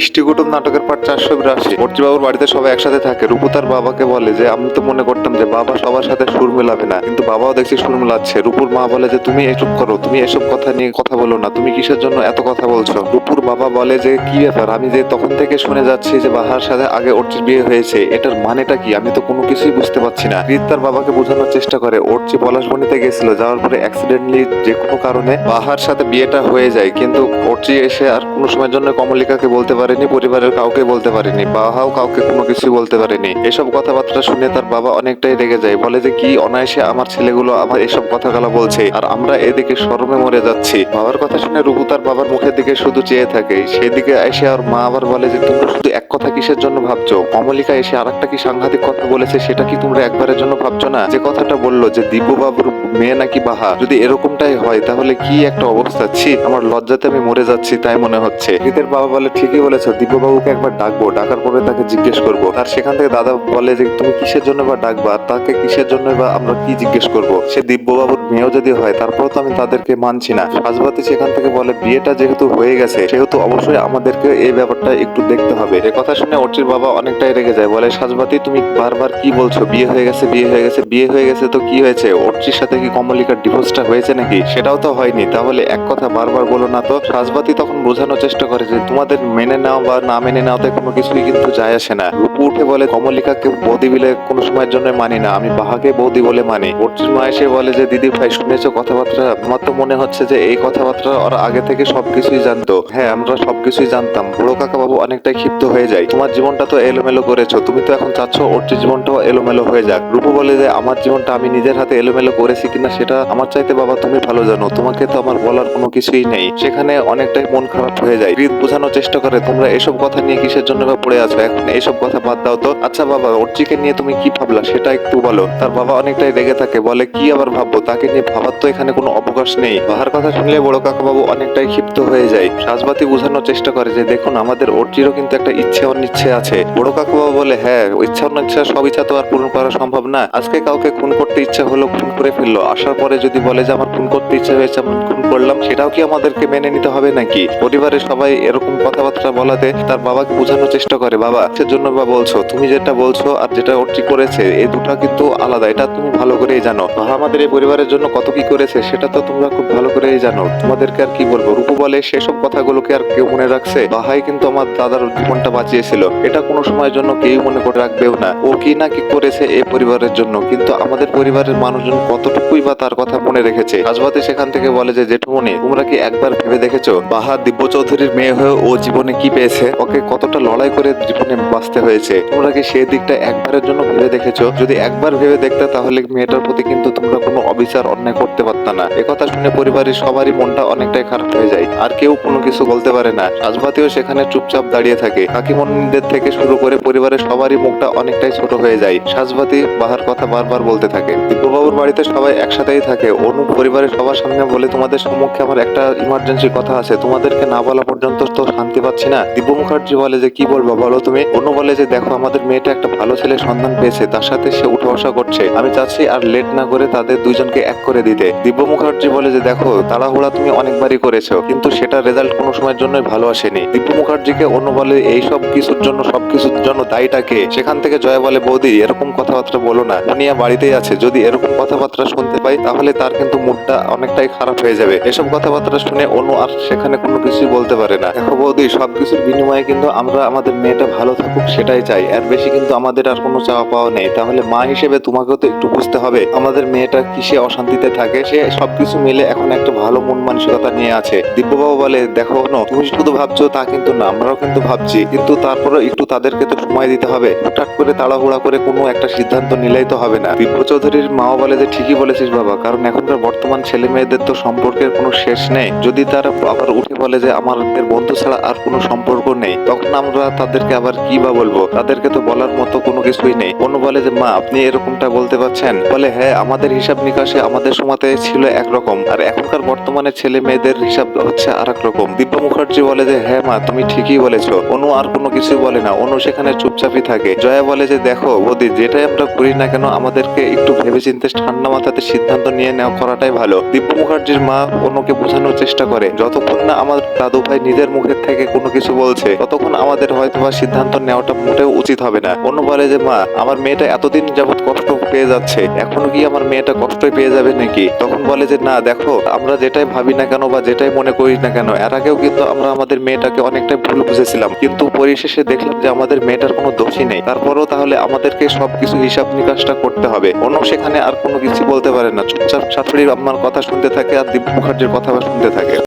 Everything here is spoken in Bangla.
ইষ্টিকুটুম নাটকের পার্ট চারশো বিরাশি। বাবুর বাড়িতে সবাই একসাথে থাকে। রূপু তার বাবাকে বলে যে, আমি তো মনে করতাম যে বাবা সবার সাথে সুর মেলাবে না। কিন্তু বাবাও দেখছি সুর মেলাচ্ছে। রূপুর মা বলে যে, তুমি এসব করো, তুমি এসব কথা নিয়ে কথা বলো না। তুমি কিসের জন্য এত কথা বলছো? রূপুর বাবা বলে যে, কি ব্যাপার? আমি যে তখন থেকে শুনে যাচ্ছি যে বাহার সাথে আগে অর্চির বিয়ে হয়েছে, এটার মানেটা কি? আমি তো কোনো কিছুই বুঝতে পারছি না। রিত তার বাবাকে বোঝানোর চেষ্টা করে। অর্চি পলাশবনিতে গেছিল, যাওয়ার পরে অ্যাক্সিডেন্টলি যে কোনো কারণে বাহার সাথে বিয়েটা হয়ে যায়। কিন্তু অর্চি এসে আর কোনো সময়ের জন্য কমলিকাকে বলতে পারেনি, পরিবারের কাউকে বলতে পারেনি, বাহাও কাউকে কোনো কিছু বলতে পারেনি। এসব কথাবার্তা শুনে তার বাবা অনেকটাই রেগে যায়, বলে যে, কি অনায়াসে আমার ছেলেগুলো আমার এসব কথাগুলো বলছে, আর আমরা এদিকে শরমে মরে যাচ্ছি। বাবার কথা শুনে রুবু তার বাবার মুখের দিকে শুধু চেয়ে থাকে। সেদিকে এসে আর মা আবার বলে যে, তোমরা শুধু এক কথা কিসের জন্য ভাবছ? কমলিকা এসে আর একটা কি সাংঘাতিক কথা বলেছে, সেটা কি তোমরা একবারের জন্য ভাবছ না? যে কথাটা বলল যে দিব্য বাবুর মেয়ে নাকি বাহা? যদি এরকমটাই হয়, তাহলে কি একটা অবস্থা? ছি, আমার লজ্জাতে আমি মরে যাচ্ছি, তাই মনে হচ্ছে। রীতের বাবা বলে, ঠিকই বলেছ দিব্যবাবুকে একবার ডাকবো, ডাকার পরে তাকে জিজ্ঞেস করব। তার সেখান থেকে দাদা বলে যে, তুমি কিসের জন্য বা ডাকবা? তাকে কিসের জন্য বা আমরা কি জিজ্ঞেস করব? সে দিব্যবাবুর মেয়েও যদি হয়, তারপরেও তো আমি তাদেরকে মানছি না। সাজবাতি সেখান থেকে বলে, বিয়েটা যেহেতু হয়ে গেছে, সেহেতু অবশ্যই আমাদেরকে এই ব্যাপারটা একটু দেখতে হবে। এ কথা শুনে অর্চির বাবা অনেকটাই রেগে যায়, বলে, সাজবাতি, তুমি বারবার কি বলছো? বিয়ে হয়ে গেছে, বিয়ে হয়ে গেছে, বিয়ে হয়ে গেছে তো কি হয়েছে? অর্চির সাথে কি কমলিকার ডিভোর্সটা হয়েছে নাকি? সেটাও তো হয়নি। তাহলে এক কথা বারবার বলো না তো। সাজবাতি তখন বোঝানোর চেষ্টা করে যে, তোমাদের মেনে নাও বা না মেনে নাওতে কোনো কিছুই কিন্তু যায় আসে না। রূপু উঠে বলে, কমলিকাকে বৌদি বলে কোনো সময়ের জন্য মানি না। আমি বাহাকে বৌদি বলে মানি। অর্জুন মা এসে বলে যে, দিদি ভাই, শুনেছো কথাবার্তা? আমার তো মনে হচ্ছে যে এই কথাবার্তা ওরা আগে থেকে সবকিছুই জানতো। হ্যাঁ আমরা সবকিছুই জানতাম। বড় কাকা বাবু অনেকটাই ক্ষিপ্ত হয়ে যায়। তোমার জীবনটা তো এলোমেলো করেছ। তুমি তো এখন চাচ্ছ অর্চির জীবনটাও এলোমেলো হয়ে যাক। রূপু বলে যে, আমার জীবনটা আমি নিজের হাতে এলোমেলো করেছি কিনা সেটা আমার চাইতে বাবা তুমি ভালো জানো। তোমাকে তো আমার বলার কোনো কিছুই নেই। সেখানে অনেকটাই মন খারাপ হয়ে যায়। বোঝানোর চেষ্টা করে তোমরা এসব কথা নিয়ে কিসের জন্য বা পড়ে আছো? এখন এইসব কথা বাদ দাও তো। আচ্ছা বাবা অর্চিকে নিয়ে তুমি কি ভাবলা? সেটা একটু বলো। তার বাবা অনেকটাই রেগে থাকে, বলে, কি আবার ভাববো? তাকে নিয়ে ভাবার তো এখানে কোনো অবকাশ নেই। বাহার কথা শুনলে বড় কাকা বাবু অনেকটাই ক্ষিপ্ত হয়ে যায়। সাজবাতি বোঝানোর চেষ্টা করে যে, দেখুন, আমাদের অর্চিরও কিন্তু একটা ইচ্ছে অনিচ্ছে আছে। বড় কাকু বাবু বলে হ্যাঁ ইচ্ছা অনিচ্ছা সব ইচ্ছা তো আর পূরণ করা সম্ভব না। আজকে কাউকে খুন করতে ইচ্ছা হলো খুন করে ফেলল। আসার পরে যদি বলে যে, আমার খুন করতে ইচ্ছা হয়েছে, আমি খুন করলাম, সেটাও কি আমাদেরকে মেনে নিতে হবে নাকি? পরিবারের সবাই এরকম কথাবার্তা বলাতে তার বাবাকে বোঝানোর চেষ্টা করে, বাবা, সেজন্য বা বলছো, তুমি যেটা বলছো আর যেটা অর্চি করেছে এই দুটো কিন্তু আলাদা, এটা তুমি ভালো করেই জানো। বাবা আমাদের এই পরিবারের জন্য কত কি করেছে, সেটা তো তোমরা খুব ভালো করেই জানো। তোমাদেরকে আর কি বলব? রূপু বলে সেসব কথাগুলোকে আর কেউ মনে রাখছে? বাহাই কিন্তু আমার দাদার জীবনটা বাঁচিয়েছিল। এটা কোনো সময়ের জন্য কেউ মনে করে রাখবেও না। ও কি না কি করেছে এই পরিবারের জন্য। কিন্তু আমাদের পরিবারের মানুষজন কতটুকুই বা তার কথা মনে রেখেছে? রাজবাতি সেখান থেকে বলে যে জেঠুমনি তোমরা কি একবার ভেবে দেখেছ? বাহা দিব্য চৌধুরীর মেয়ে হয়ে ও জীবনে কি পেয়েছে? ওকে কতটা লড়াই করে জীবনে বাঁচতে হয়েছে? তোমরা কি সেই দিকটা একবারের জন্য ভেবে দেখেছ? যদি একবার ভেবে দেখতে, তাহলে মেয়েটার প্রতি কিন্তু তোমরা কোনো অবিচার অন্যায় করতে পারতা না। একথা শুনে পরিবারের সবারই মনটা অনেকটাই খারাপ হয়ে যায়। আর কেউ কোনো কিছু বলতে পারে না। রাজবাতিও সেখানে চুপচাপ দাঁড়িয়ে থাকে। কাকিমণিদের থেকে শুরু করে পরিবারের সবারই মুখটা অনেকটাই ছোট হয়ে যায়। সাজবাতি বাহার কথা বারবার বলতে থাকে। দিব্যবাবুর বাড়িতে সবাই একসাথেই থাকে। অনু পরিবারের সবার সামনে বলে, তোমাদের সম্মুখে আমার একটা ইমার্জেন্সি কথা আছে। তোমাদেরকে না বলা পর্যন্ত তো শান্তি পাচ্ছি না। দিব্য মুখার্জি বলে যে, কি বলব বলো তুমি? অনু বলে যে, দেখো, আমাদের মেয়েটা একটা ভালো ছেলের সন্ধান পেয়েছে। তার সাথে সে উঠা বসা করছে। আমি চাচ্ছি আর লেট না করে তাদের দুইজনকে এক করে দিতে। দিব্য মুখার্জি বলে যে, দেখো, তাড়াহুড়া তুমি অনেকবারই করেছ, কিন্তু সেটার রেজাল্ট কোনো সময়ের জন্যই ভালো আসেনি। দিব্য মুখার্জিকে অন্য বলে, এই সব কিছুর জন্য, সব কিছুর জন্য দায়ীটাকে সেখান থেকে জয়া বলে, বৌদি, এরকম কথাবার্তা বলো না। মুনিয়া বাড়িতেই আছে। যদি এরকম কথাবার্তা শুনতে পাই, তাহলে তার কিন্তু মুডটা অনেকটাই খারাপ হয়ে যাবে। এসব কথাবার্তা শুনে অনু আর সেখানে কোনো কিছুই বলতে পারে না। দেখো বৌদি সবকিছুর বিনিময়ে কিন্তু আমরা আমাদের মেয়েটা ভালো থাকুক সেটাই চাই। এর বেশি কিন্তু আমাদের আর কোনো চাওয়া পাওয়া নেই। তাহলে মা হিসেবে তোমাকেও তো একটু বুঝতে হবে আমাদের মেয়েটা কিসে অশান্তিতে থাকে সে সবকিছু মিলে এখন একটা ভালো মন মানসিকতা নিয়ে আছে। দিব্যবাবু বলে দেখো অনু, তুমি শুধু ভাবছ তা কিন্তু না আমরাও কিন্তু ভাবছি। কিন্তু তারপরে একটু তাদেরকে তো সময় দিতে হবে। হঠাৎ করে তাড়াহুড়া করে কোনো একটা সিদ্ধান্ত নিলেই তো হবে না। দিব্য চৌধুরীর মাও বলে যে ঠিকই বলেছিস বাবা কারণ এখনকার বর্তমান ছেলে মেয়েদের তো সম্পর্কের কোনো শেষ নেই। যদি তারা আবার উঠে বলে যে আমাদের বন্ধু ছাড়া আর কোনো সম্পর্ক নেই, তখন আমরা তাদেরকে আবার কি বা বলব? তাদেরকে তো বলার মতো কোনো কিছুই নেই। অনু বলে যে, মা, আপনি এরকমটা বলতে পারছেন? বলে হ্যাঁ আমাদের হিসাব নিকাশে আমাদের সময়তে ছিল একরকম। আর এখনকার বর্তমানে ছেলে মেয়েদের হিসাব হচ্ছে আর রকম। দিব্য মুখার্জি বলে যে হ্যাঁ মা, তুমি ঠিকই বলেছ। অনু আর কোনো কিছু বলে না। অনু সেখানে চুপচাপই থাকে। জয়া বলে যে, দেখো, বৌদি, যেটাই আমরা করি না কেন, আমাদেরকে একটু ভেবেচিন্তে ঠান্ডা মাথাতে সিদ্ধান্ত নিয়ে নেওয়া করাটাই ভালো। দিব্য মুখার্জির মা অনুকে বোঝানোর চেষ্টা করে, যতক্ষণ না আমার দাদু ভাই নিজের মুখের থেকে কোনো কিছু বলছে। ততক্ষণ আমাদের হয়তো বা সিদ্ধান্ত নেওয়াটা মোটেও উচিত হবে না। অনু বলে যে, মা, আমার মেয়েটা এতদিন যাবৎ কষ্ট পেয়ে যাচ্ছে, এখনও কি আমার মেয়েটা কষ্টই পেয়ে যাবে নাকি? তখন বলে যে, না, দেখো, আমরা যেটাই ভাবি না কেন বা যেটাই মনে করি না কেন, এর আগেও কিন্তু আমরা আমাদের মেয়েটাকে অনেকটাই ভুল বুঝেছিলাম। কিন্তু পরিশেষে দেখলাম যে, আমাদের মেয়েটার কোনো দোষই নেই। তারপরেও তাহলে আমাদেরকে সবকিছু হিসাব নিকাশটা করতে হবে। অন্য সেখানে আর কোনো কিছু বলতে পারে না। চুপচাপ শাশুড়ির আমার কথা শুনতে থাকে আর দীপ মুখার্জির কথা শুনতে থাকে।